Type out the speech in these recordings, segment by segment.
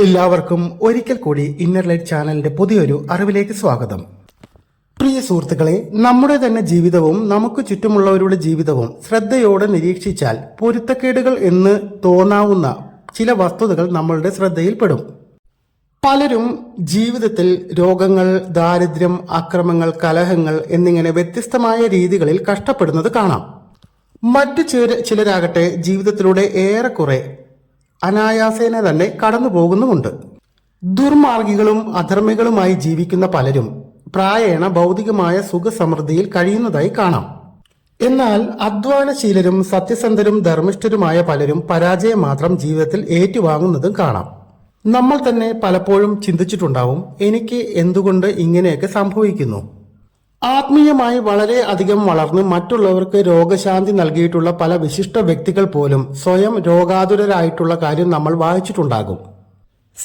എല്ലാവർക്കും ഒരിക്കൽ കൂടി ഇന്നർ ലൈറ്റ് ചാനലിന്റെ പുതിയൊരു അറിവിലേക്ക് സ്വാഗതം. പ്രിയ സുഹൃത്തുക്കളെ നമ്മുടെ തന്നെ ജീവിതവും നമുക്ക് ചുറ്റുമുള്ളവരുടെ ജീവിതവും ശ്രദ്ധയോടെ നിരീക്ഷിച്ചാൽ പൊരുത്തക്കേടുകൾ എന്ന് തോന്നാവുന്ന ചില വസ്തുതകൾ നമ്മളുടെ ശ്രദ്ധയിൽപ്പെടും. പലരും ജീവിതത്തിൽ രോഗങ്ങൾ ദാരിദ്ര്യം അക്രമങ്ങൾ കലഹങ്ങൾ എന്നിങ്ങനെ വ്യത്യസ്തമായ രീതികളിൽ കഷ്ടപ്പെടുന്നത് കാണാം. മറ്റു ചില ചിലരാകട്ടെ ജീവിതത്തിലൂടെ ഏറെക്കുറെ അനായാസേന തന്നെ കടന്നു പോകുന്നുമുണ്ട് ദുർമാർഗികളും അധർമ്മികളുമായി ജീവിക്കുന്ന പലരും പ്രായേണ ഭൗതികമായ സുഖസമൃദ്ധിയിൽ കഴിയുന്നതായി കാണാം. എന്നാൽ അധ്വാനശീലരും സത്യസന്ധരും ധർമ്മിഷ്ഠരുമായ പലരും പരാജയം മാത്രം ജീവിതത്തിൽ ഏറ്റുവാങ്ങുന്നതും കാണാം. നമ്മൾ തന്നെ പലപ്പോഴും ചിന്തിച്ചിട്ടുണ്ടാവും എനിക്ക് എന്തുകൊണ്ട് ഇങ്ങനെയൊക്കെ സംഭവിക്കുന്നു? ആത്മീയമായി വളരെ അധികം വളർന്ന് മറ്റുള്ളവർക്ക് രോഗശാന്തി നൽകിയിട്ടുള്ള പല വിശിഷ്ട വ്യക്തികൾ പോലും സ്വയം രോഗാതുരരായിട്ടുള്ള കാര്യം നമ്മൾ വായിച്ചിട്ടുണ്ടാകും.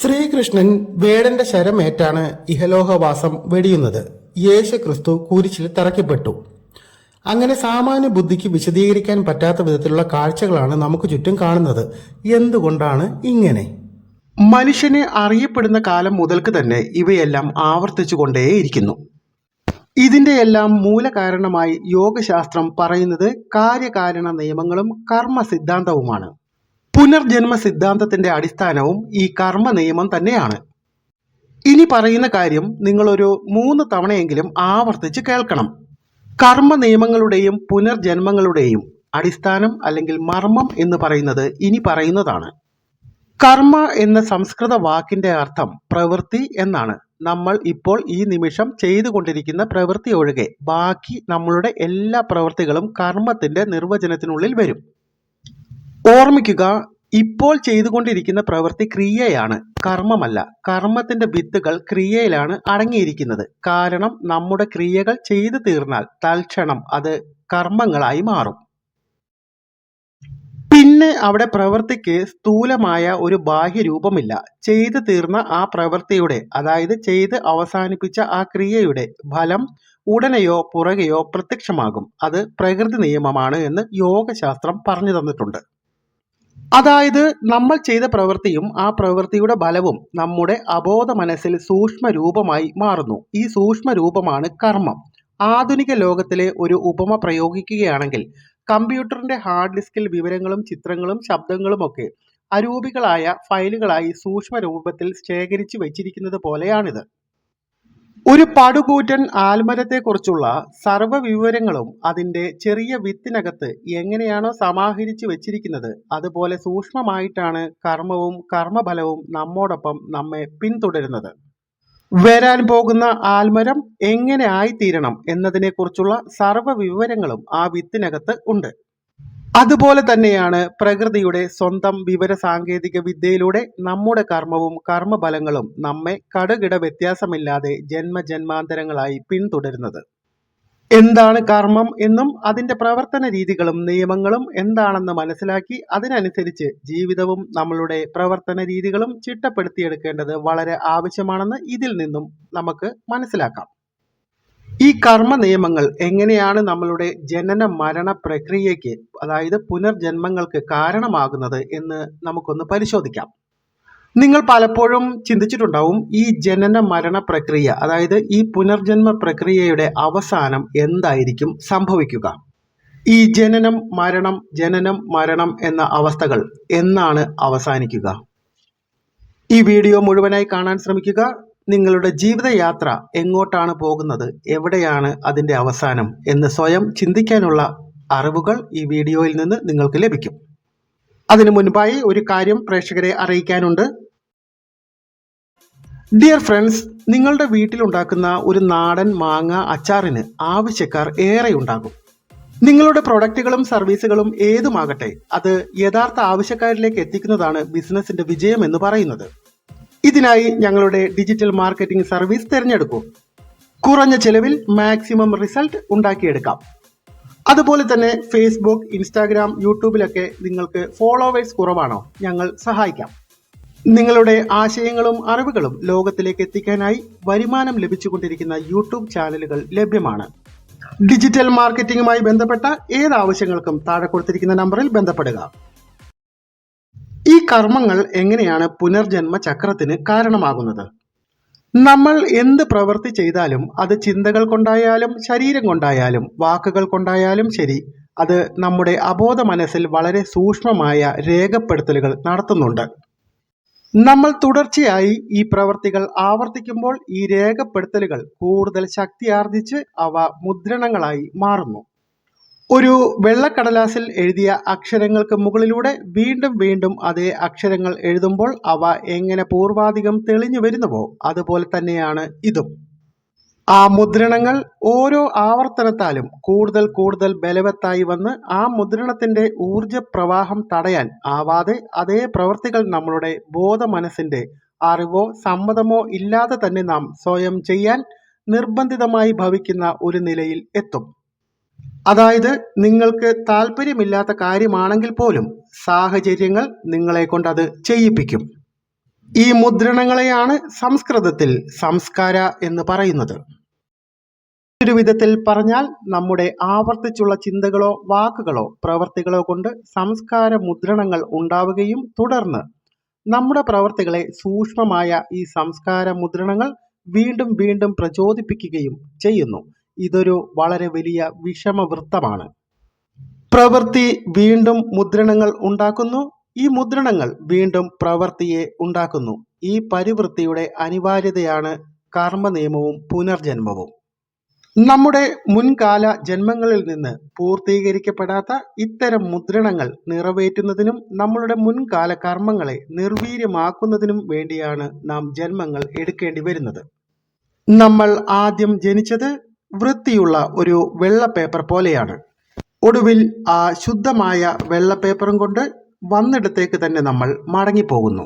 ശ്രീകൃഷ്ണൻ വേടന്റെ ശരമേറ്റാണ് ഇഹലോഹവാസം വെടിയുന്നത്. യേശു ക്രിസ്തു കുരിശിൽ തറയ്ക്കപ്പെട്ടു. അങ്ങനെ സാമാന്യ ബുദ്ധിക്ക് വിശദീകരിക്കാൻ പറ്റാത്ത വിധത്തിലുള്ള കാഴ്ചകളാണ് നമുക്ക് ചുറ്റും കാണുന്നത്. എന്തുകൊണ്ടാണ് ഇങ്ങനെ? മനുഷ്യനെ അറിയപ്പെടുന്ന കാലം മുതൽക്ക് തന്നെ ഇവയെല്ലാം ആവർത്തിച്ചുകൊണ്ടേയിരിക്കുന്നു. ഇതിന്റെ എല്ലാം മൂലകാരണമായി യോഗശാസ്ത്രം പറയുന്നത് കാര്യകാരണ നിയമങ്ങളും കർമ്മ സിദ്ധാന്തവുമാണ് പുനർജന്മ സിദ്ധാന്തത്തിന്റെ അടിസ്ഥാനവും ഈ കർമ്മ നിയമം തന്നെയാണ്. ഇനി പറയുന്ന കാര്യം നിങ്ങളൊരു മൂന്ന് തവണയെങ്കിലും ആവർത്തിച്ച് കേൾക്കണം. കർമ്മ നിയമങ്ങളുടെയും പുനർജന്മങ്ങളുടെയും അടിസ്ഥാനം അല്ലെങ്കിൽ മർമ്മം എന്ന് പറയുന്നത് ഇനി പറയുന്നതാണ്. കർമ്മ എന്ന സംസ്കൃത വാക്കിന്റെ അർത്ഥം പ്രവൃത്തി എന്നാണ്. നമ്മൾ ഇപ്പോൾ ഈ നിമിഷം ചെയ്തുകൊണ്ടിരിക്കുന്ന പ്രവൃത്തി ഒഴികെ ബാക്കി നമ്മളുടെ എല്ലാ പ്രവൃത്തികളും കർമ്മത്തിന്റെ നിർവചനത്തിനുള്ളിൽ വരും. ഓർമ്മിക്കുക ഇപ്പോൾ ചെയ്തുകൊണ്ടിരിക്കുന്ന പ്രവൃത്തി ക്രിയയാണ് കർമ്മമല്ല. കർമ്മത്തിന്റെ വിത്തുകൾ ക്രിയയിലാണ് അടങ്ങിയിരിക്കുന്നത്. കാരണം നമ്മുടെ ക്രിയകൾ ചെയ്തു തീർന്നാൽ തൽക്ഷണം അത് കർമ്മങ്ങളായി മാറും. പിന്നെ അവിടെ പ്രവൃത്തിക്ക് സ്ഥൂലമായ ഒരു ബാഹ്യരൂപമില്ല ചെയ്തു തീർന്ന ആ പ്രവൃത്തിയുടെ അതായത് ചെയ്ത് അവസാനിപ്പിച്ച ആ ക്രിയയുടെ ഫലം ഉടനെയോ പുറകെയോ പ്രത്യക്ഷമാകും. അത് പ്രകൃതി നിയമമാണ് എന്ന് യോഗശാസ്ത്രം പറഞ്ഞു തന്നിട്ടുണ്ട്. അതായത് നമ്മൾ ചെയ്ത പ്രവൃത്തിയും ആ പ്രവൃത്തിയുടെ ഫലവും നമ്മുടെ അബോധ മനസ്സിൽ സൂക്ഷ്മ രൂപമായി മാറുന്നു. ഈ സൂക്ഷ്മ രൂപമാണ് കർമ്മം. ആധുനിക ലോകത്തിലെ ഒരു ഉപമ പ്രയോഗിക്കുകയാണെങ്കിൽ കമ്പ്യൂട്ടറിന്റെ ഹാർഡ് ഡിസ്കിൽ വിവരങ്ങളും ചിത്രങ്ങളും ശബ്ദങ്ങളും ഒക്കെ അരൂപികളായ ഫയലുകളായി സൂക്ഷ്മ രൂപത്തിൽ ശേഖരിച്ചു വച്ചിരിക്കുന്നത് പോലെയാണിത്. ഒരു പടുകൂറ്റൻ ആൽമരത്തെക്കുറിച്ചുള്ള സർവ വിവരങ്ങളും അതിന്റെ ചെറിയ വിത്തിനകത്ത് എങ്ങനെയാണോ സമാഹരിച്ചു വെച്ചിരിക്കുന്നത് അതുപോലെ സൂക്ഷ്മമായിട്ടാണ് കർമ്മവും കർമ്മഫലവും നമ്മോടൊപ്പം നമ്മെ പിന്തുടരുന്നത്. വരാൻ പോകുന്ന ആൽമരം എങ്ങനെ ആയിത്തീരണം എന്നതിനെക്കുറിച്ചുള്ള സർവ വിവരങ്ങളും ആ വിത്തിനകത്ത് ഉണ്ട്. അതുപോലെ തന്നെയാണ് പ്രകൃതിയുടെ സ്വന്തം വിവര സാങ്കേതിക വിദ്യയിലൂടെ നമ്മുടെ കർമ്മവും കർമ്മഫലങ്ങളും നമ്മെ കടുകിട വ്യത്യാസമില്ലാതെ ജന്മജന്മാന്തരങ്ങളായി പിന്തുടരുന്നത്. എന്താണ് കർമ്മം എന്നും അതിന്റെ പ്രവർത്തന രീതികളും നിയമങ്ങളും എന്താണെന്ന് മനസ്സിലാക്കി അതിനനുസരിച്ച് ജീവിതവും നമ്മളുടെ പ്രവർത്തന രീതികളും ചിട്ടപ്പെടുത്തിയെടുക്കേണ്ടത് വളരെ ആവശ്യമാണെന്ന് ഇതിൽ നിന്നും നമുക്ക് മനസ്സിലാക്കാം. ഈ കർമ്മ നിയമങ്ങൾ എങ്ങനെയാണ് നമ്മളുടെ ജനന മരണ പ്രക്രിയയ്ക്ക് അതായത് പുനർജന്മങ്ങൾക്ക് കാരണമാകുന്നത് എന്ന് നമുക്കൊന്ന് പരിശോധിക്കാം. നിങ്ങൾ പലപ്പോഴും ചിന്തിച്ചിട്ടുണ്ടാവും ഈ ജനന മരണ പ്രക്രിയ അതായത് ഈ പുനർജന്മ പ്രക്രിയയുടെ അവസാനം എന്തായിരിക്കും സംഭവിക്കുക? ഈ ജനനം മരണം ജനനം മരണം എന്ന അവസ്ഥകൾ എന്നാണ് അവസാനിക്കുക. ഈ വീഡിയോ മുഴുവനായി കാണാൻ ശ്രമിക്കുക. നിങ്ങളുടെ ജീവിതയാത്ര എങ്ങോട്ടാണ് പോകുന്നത്? എവിടെയാണ് അതിന്റെ അവസാനം? എന്ന് സ്വയം ചിന്തിക്കാനുള്ള അറിവുകൾ ഈ വീഡിയോയിൽ നിന്ന് നിങ്ങൾക്ക് ലഭിക്കും. അതിനു മുൻപായി ഒരു കാര്യം പ്രേക്ഷകരെ അറിയിക്കാനുണ്ട്. ഡിയർ ഫ്രണ്ട്സ് നിങ്ങളുടെ വീട്ടിലുണ്ടാക്കുന്ന ഒരു നാടൻ മാങ്ങ അച്ചാറിന് ആവശ്യക്കാർ ഏറെ ഉണ്ടാകും നിങ്ങളുടെ പ്രൊഡക്റ്റുകളും സർവീസുകളും ഏതുമാകട്ടെ അത് യഥാർത്ഥ ആവശ്യക്കാരിലേക്ക് എത്തിക്കുന്നതാണ് ബിസിനസിന്റെ വിജയം എന്ന് പറയുന്നത്. ഇതിനായി ഞങ്ങളുടെ ഡിജിറ്റൽ മാർക്കറ്റിംഗ് സർവീസ് തിരഞ്ഞെടുക്കൂ. കുറഞ്ഞ ചെലവിൽ മാക്സിമം റിസൾട്ട് ഉണ്ടാക്കിയെടുക്കാം. അതുപോലെ തന്നെ ഫേസ്ബുക്ക് ഇൻസ്റ്റാഗ്രാം യൂട്യൂബിലൊക്കെ നിങ്ങൾക്ക് ഫോളോവേഴ്സ് കുറവാണോ? ഞങ്ങൾ സഹായിക്കാം. നിങ്ങളുടെ ആശയങ്ങളും അറിവുകളും ലോകത്തിലേക്ക് എത്തിക്കാനായി വരുമാനം ലഭിച്ചുകൊണ്ടിരിക്കുന്ന യൂട്യൂബ് ചാനലുകൾ ലഭ്യമാണ്. ഡിജിറ്റൽ മാർക്കറ്റിംഗുമായി ബന്ധപ്പെട്ട ഏത് ആവശ്യങ്ങൾക്കും താഴെ കൊടുത്തിരിക്കുന്ന നമ്പറിൽ ബന്ധപ്പെടുക. ഈ കർമ്മങ്ങൾ എങ്ങനെയാണ് പുനർജന്മ ചക്രത്തിന് കാരണമാകുന്നത്? നമ്മൾ എന്ത് പ്രവൃത്തി ചെയ്താലും അത് ചിന്തകൾ കൊണ്ടായാലും ശരീരം കൊണ്ടായാലും വാക്കുകൾ കൊണ്ടായാലും ശരി അത് നമ്മുടെ അബോധ മനസ്സിൽ വളരെ സൂക്ഷ്മമായ രേഖപ്പെടുത്തലുകൾ നടത്തുന്നുണ്ട്. നമ്മൾ തുടർച്ചയായി ഈ പ്രവർത്തികൾ ആവർത്തിക്കുമ്പോൾ ഈ രേഖപ്പെടുത്തലുകൾ കൂടുതൽ ശക്തിയാർജിച്ച് അവ മുദ്രണങ്ങളായി മാറുന്നു. ഒരു വെള്ളക്കടലാസിൽ എഴുതിയ അക്ഷരങ്ങൾക്ക് മുകളിലൂടെ വീണ്ടും വീണ്ടും അതേ അക്ഷരങ്ങൾ എഴുതുമ്പോൾ അവ എങ്ങനെ പൂർവാധികം തെളിഞ്ഞു വരുന്നുവോ അതുപോലെ തന്നെയാണ് ഇതും. ആ മുദ്രണങ്ങൾ ഓരോ ആവർത്തനത്താലും കൂടുതൽ കൂടുതൽ ബലവത്തായി വന്ന് ആ മുദ്രണത്തിന്റെ ഊർജ പ്രവാഹം തടയാൻ ആവാതെ അതേ പ്രവൃത്തികൾ നമ്മളുടെ ബോധ മനസ്സിന്റെ അറിവോ സമ്മതമോ ഇല്ലാതെ തന്നെ നാം സ്വയം ചെയ്യാൻ നിർബന്ധിതമായി ഭവിക്കുന്ന ഒരു നിലയിൽ എത്തും. അതായത് നിങ്ങൾക്ക് താല്പര്യമില്ലാത്ത കാര്യമാണെങ്കിൽ പോലും സാഹചര്യങ്ങൾ നിങ്ങളെ കൊണ്ട് അത് ചെയ്യിപ്പിക്കും. ഈ മുദ്രണങ്ങളെയാണ് സംസ്കൃതത്തിൽ സംസ്കാര എന്ന് പറയുന്നത്. ഒരു വിധത്തിൽ പറഞ്ഞാൽ നമ്മുടെ ആവർത്തിച്ചുള്ള ചിന്തകളോ വാക്കുകളോ പ്രവർത്തികളോ കൊണ്ട് സംസ്കാര മുദ്രണങ്ങൾ ഉണ്ടാവുകയും തുടർന്ന് നമ്മുടെ പ്രവർത്തികളെ സൂക്ഷ്മമായ ഈ സംസ്കാര മുദ്രണങ്ങൾ വീണ്ടും വീണ്ടും പ്രചോദിപ്പിക്കുകയും ചെയ്യുന്നു. ഇതൊരു വളരെ വലിയ വിഷമവൃത്തമാണ്. പ്രവൃത്തി വീണ്ടും മുദ്രണങ്ങൾ ഉണ്ടാക്കുന്നു. ഈ മുദ്രണങ്ങൾ വീണ്ടും പ്രവൃത്തിയെ ഉണ്ടാക്കുന്നു. ഈ പരിവൃത്തിയുടെ അനിവാര്യതയാണ് കർമ്മനിയമവും പുനർജന്മവും. നമ്മുടെ മുൻകാല ജന്മങ്ങളിൽ നിന്ന് പൂർത്തീകരിക്കപ്പെടാത്ത ഇത്തരം മുദ്രണങ്ങൾ നിറവേറ്റുന്നതിനും നമ്മളുടെ മുൻകാല കർമ്മങ്ങളെ നിർവീര്യമാക്കുന്നതിനും വേണ്ടിയാണ് നാം ജന്മങ്ങൾ എടുക്കേണ്ടി വരുന്നത്. നമ്മൾ ആദ്യം ജനിച്ചത് വൃത്തിയുള്ള ഒരു വെള്ള പേപ്പർ പോലെയാണ്. ഒടുവിൽ ആ ശുദ്ധമായ വെള്ള പേപ്പറും കൊണ്ട് വന്നിടത്തേക്ക് തന്നെ നമ്മൾ മടങ്ങിപ്പോകുന്നു.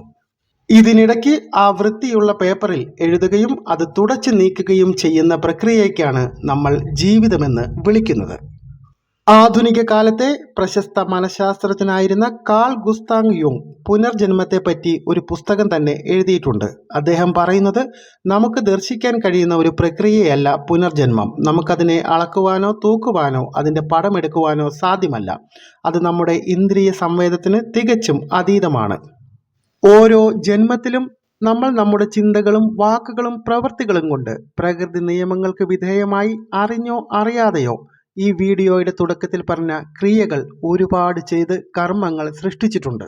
ഇതിനിടയ്ക്ക് ആ വൃത്തിയുള്ള പേപ്പറിൽ എഴുതുകയും അത് തുടച്ചു നീക്കുകയും ചെയ്യുന്ന പ്രക്രിയയ്ക്കാണ് നമ്മൾ ജീവിതമെന്ന് വിളിക്കുന്നത്. ആധുനിക കാലത്തെ പ്രശസ്ത മനഃശാസ്ത്രജ്ഞനായിരുന്ന കാൾ ഗുസ്താങ് യുങ് പുനർജന്മത്തെപ്പറ്റി ഒരു പുസ്തകം തന്നെ എഴുതിയിട്ടുണ്ട്. അദ്ദേഹം പറയുന്നത് നമുക്ക് ദർശിക്കാൻ കഴിയുന്ന ഒരു പ്രക്രിയയല്ല പുനർജന്മം. നമുക്കതിനെ അളക്കുവാനോ തൂക്കുവാനോ അതിന്റെ പടമെടുക്കുവാനോ സാധ്യമല്ല. അത് നമ്മുടെ ഇന്ദ്രിയ സംവേദത്തിന് തികച്ചും അതീതമാണ്. ഓരോ ജന്മത്തിലും നമ്മൾ നമ്മുടെ ചിന്തകളും വാക്കുകളും പ്രവൃത്തികളും കൊണ്ട് പ്രകൃതി നിയമങ്ങൾക്ക് വിധേയമായി അറിഞ്ഞോ അറിയാതെയോ ഈ വീഡിയോയുടെ തുടക്കത്തിൽ പറഞ്ഞ ക്രിയകൾ ഒരുപാട് ചെയ്ത് കർമ്മങ്ങൾ സൃഷ്ടിച്ചിട്ടുണ്ട്.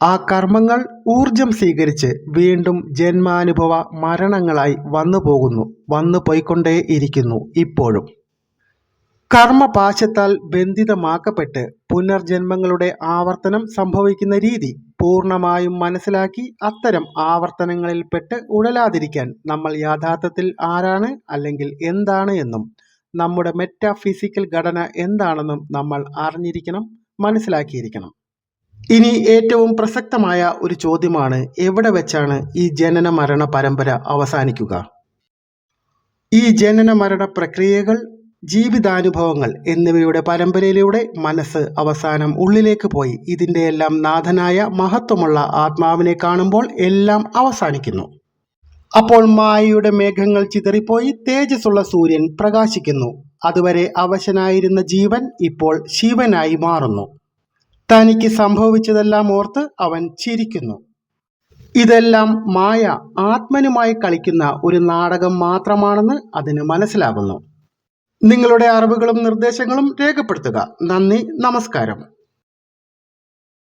ആ കർമ്മങ്ങൾ ഊർജം സ്വീകരിച്ച് വീണ്ടും ജന്മാനുഭവ മരണങ്ങളായി വന്നു പോകുന്നു വന്നു പോയിക്കൊണ്ടേ ഇരിക്കുന്നു ഇപ്പോഴും. കർമ്മപാശത്താൽ ബന്ധിതമാക്കപ്പെട്ട് പുനർജന്മങ്ങളുടെ ആവർത്തനം സംഭവിക്കുന്ന രീതി പൂർണമായും മനസ്സിലാക്കി അത്തരം ആവർത്തനങ്ങളിൽപ്പെട്ട് ഉഴലാതിരിക്കാൻ നമ്മൾ യാഥാർത്ഥ്യത്തിൽ ആരാണ് അല്ലെങ്കിൽ എന്താണ് എന്നും നമ്മുടെ മെറ്റാഫിസിക്കൽ ഘടന എന്താണെന്നും നമ്മൾ അറിഞ്ഞിരിക്കണം മനസ്സിലാക്കിയിരിക്കണം. ഇനി ഏറ്റവും പ്രസക്തമായ ഒരു ചോദ്യമാണ് എവിടെ വെച്ചാണ് ഈ ജനന മരണ പരമ്പര അവസാനിക്കുക? ഈ ജനന മരണ പ്രക്രിയകൾ ജീവിതാനുഭവങ്ങൾ എന്നിവയുടെ പരമ്പരയിലൂടെ മനസ്സ് അവസാനം ഉള്ളിലേക്ക് പോയി. ഇതിന്റെ എല്ലാം നാഥനായ മഹത്വമുള്ള ആത്മാവിനെ കാണുമ്പോൾ എല്ലാം അവസാനിക്കുന്നു. അപ്പോൾ മായയുടെ മേഘങ്ങൾ ചിതറിപ്പോയി തേജസ്സുള്ള സൂര്യൻ പ്രകാശിക്കുന്നു. അതുവരെ അവശനായിരുന്ന ജീവൻ ഇപ്പോൾ ശിവനായി മാറുന്നു. തനിക്ക് സംഭവിച്ചതെല്ലാം ഓർത്ത് അവൻ ചിരിക്കുന്നു. ഇതെല്ലാം മായ ആത്മനുമായി കളിക്കുന്ന ഒരു നാടകം മാത്രമാണെന്ന് അതിന് മനസ്സിലാകുന്നു. നിങ്ങളുടെ അറിവുകളും നിർദ്ദേശങ്ങളും രേഖപ്പെടുത്തുക. നന്ദി നമസ്കാരം.